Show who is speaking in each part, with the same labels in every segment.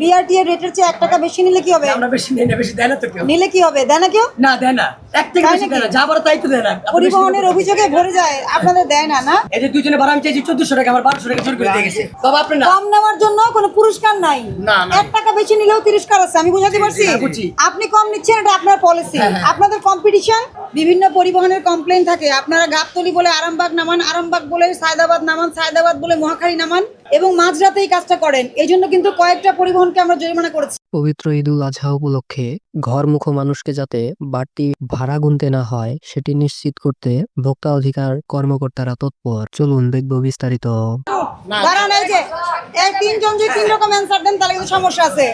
Speaker 1: BRT এর রেটের চেয়ে এক টাকা বেশি নিলে কি হবে?
Speaker 2: আমরা বেশি নেই না বেশি দেয় না তো কেউ।
Speaker 1: নিলে কি হবে? দেয় না কেউ?
Speaker 2: না দেয় না। এক থেকে বেশি দেয় না। যা বড় তাই তো দেয় না।
Speaker 1: পরিবহনের অভিযোগে ভরে যায় আপনাদের দেয় না না?
Speaker 2: এই যে দুজনে ভাড়া আমি চাইছি চোদ্দশো টাকা আমার বারোশো টাকা জোর করে দিয়ে গেছে। বাবা আপনি না।
Speaker 1: কম নেওয়ার জন্য কোনো পুরস্কার নাই।
Speaker 3: না, না।
Speaker 1: এক টাকা বেশি নিলেও তিরস্কার আছে আমি বুঝাতে পারছি? আপনি কম নিচ্ছেন এটা আপনার পলিসি
Speaker 2: হ্যাঁ, হ্যাঁ।
Speaker 1: আপনাদের কম্পিটিশন বিভিন্ন পরিবহনের কমপ্লেন থাকে। আপনারা গাবতলি বলে আরামবাগ নামান আরামবাগ বলে সায়দাবাদ নামান সায়দাবাদ বলে মহাখালী নামান এবং মাঝরাতে এই কাজটা করেন। এই জন্য কিন্তু কয়েকটা পরিবহনকে আমরা জরিমানা করেছি।
Speaker 4: পবিত্র ঈদুল আজহা উপলক্ষে ঘরমুখ মানুষকে যাতে বাড়তি ভাড়া গুনতে না হয় সেটি নিশ্চিত করতে ভোক্তা অধিকার কর্মকর্তারা তৎপর। চলুন দেখব বিস্তারিত।
Speaker 1: দাঁড়ান এই যে এই তিনজন যে তিন রকম অ্যান্সার দেন তাহলে কিন্তু সমস্যা আছে।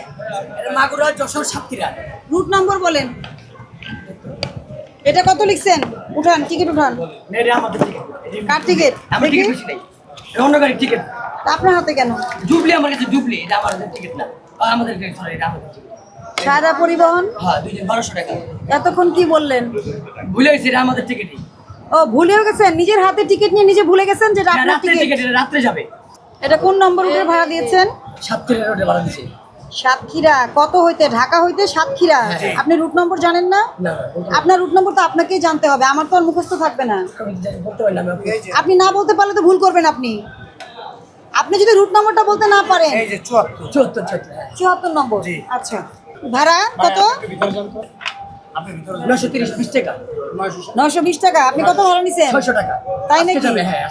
Speaker 2: মাগুরা যশোর সাতক্ষীরা।
Speaker 1: রুট নম্বর বলেন। এটা কত লিখছেন? উঠান টিকিট উঠান। কার টিকিট
Speaker 2: আমার টিকিট বেশি নেই। অন্য গাড়ির টিকিট
Speaker 1: আপনার হাতে কেন?
Speaker 2: জুবলি আমার কাছে জুবলি। এটা আমাদের টিকিট না। আমাদের sorry, এটা আমাদের
Speaker 1: সারা পরিবহন?
Speaker 2: হ্যাঁ দুইজন বারোশো টাকা।
Speaker 1: এতক্ষণ কি বললেন?
Speaker 2: ভুলে গেছি এটা আমাদের টিকিটই
Speaker 1: ও ভুলেও গেছেন? নিজের হাতে টিকিট নিয়ে নিজে ভুলে গেছেন যেটা আপনার
Speaker 2: রাত্রে
Speaker 1: টিকিট
Speaker 2: টিকিট রাত্রে যাবে।
Speaker 1: এটা কোন নম্বর রুটে ভাড়া দিয়েছেন?
Speaker 2: রোডে ভাড়া
Speaker 1: সাতক্ষীরা কত হইতে? ঢাকা হইতে সাতক্ষীরা?
Speaker 2: হ্যাঁ।
Speaker 1: আপনি রুট নম্বর জানেন না? আপনার রুট নম্বর তো আপনাকেই জানতে হবে আমার তো আর মুখস্থ থাকবে না। আপনি না বলতে পারলে তো ভুল করবেন আপনি। আপনি যদি রুট নম্বরটা বলতে না পারেন।
Speaker 3: চুয়াত্তর
Speaker 2: হ্যাঁ।
Speaker 1: চুয়াত্তর নম্বর আচ্ছা। ভাড়া কত?
Speaker 2: নশো বিশ টাকা।
Speaker 1: নয়শো বিশ টাকা আপনি কত ভাড়া নিছেন?
Speaker 2: ছয়শো টাকা।
Speaker 1: তাই নাকি?
Speaker 2: হ্যাঁ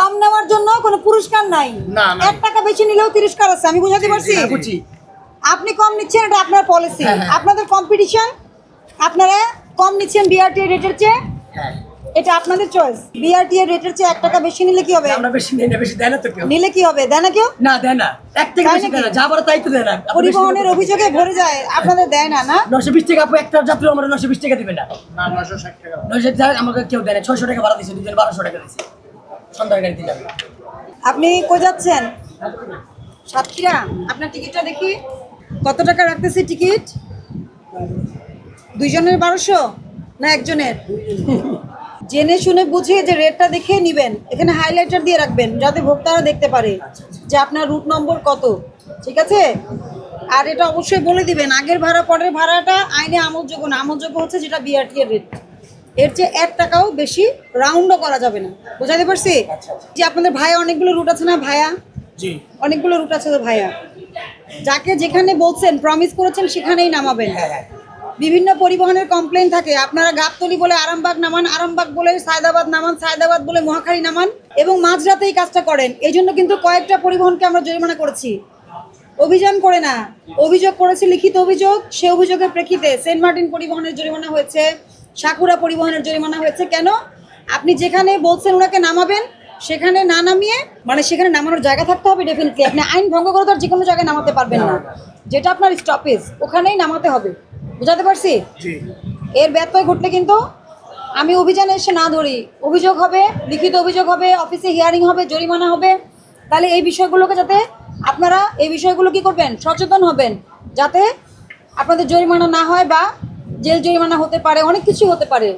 Speaker 1: কম নেওয়ার জন্য কোনো পুরস্কার নাই।
Speaker 3: না, না।
Speaker 1: এক টাকা বেশি নিলেও তিরস্কার আছে আমি বুঝাতে পারছি?
Speaker 2: হ্যাঁ, বুঝছি
Speaker 1: আপনি কম নিচ্ছেন এটা আপনার পলিসি
Speaker 2: হ্যাঁ, হ্যাঁ।
Speaker 1: আপনাদের কম্পিটিশন আপনারা কম নিচ্ছেন বিআরটি এর রেটের চেয়ে।
Speaker 2: হ্যাঁ।
Speaker 1: এটা আপনাদের চয়েস বিআরটি এর রেটের চেয়ে এক টাকা বেশি নিলে কি হবে?
Speaker 2: আমরা বেশি নেই না বেশি দেয় না তো কেউ।
Speaker 1: নিলে কি হবে? দেয় না কেউ?
Speaker 2: না দেয় না। এক থেকে বেশি দেয় না? যা বড় তাই তো দেয় না।
Speaker 1: পরিবহনের অভিযোগে ভরে যায় আপনাদের দেয় না না?
Speaker 2: নশো বিশ টাকা আপু একটা যাত্রী আমরা নশো বিশ টাকা দিবে না।
Speaker 3: না নশো ষাট টাকা।
Speaker 2: নশো টাকা আমাকে কেউ দেয় না। ছয়শো টাকা ভাড়া দিচ্ছে দুজন বারোশো টাকা দিচ্ছে সন্ধ্যার গাড়িতে যাবে
Speaker 1: আপনি কই যাচ্ছেন? সাতক্ষীরা? আপনার টিকিটটা দেখি। কত টাকা রাখতেছি টিকিট? দুইজনের বারোশো না একজনের? জেনে শুনে বুঝে যে রেটটা দেখে নিবেন, এখানে হাইলাইটার দিয়ে রাখবেন, যাতে ভোক্তারা দেখতে পারে যে আপনার রুট নম্বর কত, ঠিক আছে? আর এটা অবশ্যই বলে দিবেন, আগের ভাড়া, পরের ভাড়াটা আইনে আমলযোগ্য না, আমলযোগ্য হচ্ছে যেটা বিআরটি এর রেট এর চেয়ে এক টাকাও বেশি রাউন্ডও করা যাবে না। বোঝাতে পারছি? যে আপনাদের ভাইয়া অনেকগুলো রুট আছে না ভাইয়া? অনেকগুলো রুট আছে তো ভাইয়া? যাকে যেখানে বলছেন প্রমিস করেছেন সেখানেই নামাবেন। বিভিন্ন পরিবহনের কমপ্লেন থাকে। আপনারা গাবতলি বলে আরামবাগ নামান আরামবাগ বলে সায়দাবাদ নামান সায়দাবাদ বলে মহাখালী নামান এবং মাঝরাতে এই কাজটা করেন। এই জন্য কিন্তু কয়েকটা পরিবহনকে আমরা জরিমানা করেছি। অভিযান করে না। অভিযোগ করেছে লিখিত অভিযোগ। সে অভিযোগের প্রেক্ষিতে সেন্ট মার্টিন পরিবহনের জরিমানা হয়েছে। সাকুরা পরিবহনের জরিমানা হয়েছে। কেন? আপনি যেখানে বলছেন ওনাকে নামাবেন সেখানে না নামিয়ে মানে সেখানে নামানোর জায়গা থাকতে হবে ডেফিনেটলি আপনি আইন ভঙ্গ করে তো আর যে কোনো জায়গায় নামাতে পারবেন না। যেটা আপনার স্টপেজ ওখানেই নামাতে হবে। বুঝাতে পারছি? এর ব্যত্যয় ঘটলে কিন্তু আমি অভিযানে এসে না ধরি। অভিযোগ হবে লিখিত অভিযোগ হবে অফিসে হিয়ারিং হবে জরিমানা হবে। তাহলে এই বিষয়গুলোকে যাতে আপনারা এই বিষয়গুলো কি করবেন? সচেতন হবেন। যাতে আপনাদের জরিমানা না হয় বা জেল জরিমানা হতে পারে অনেক কিছু হতে পারে।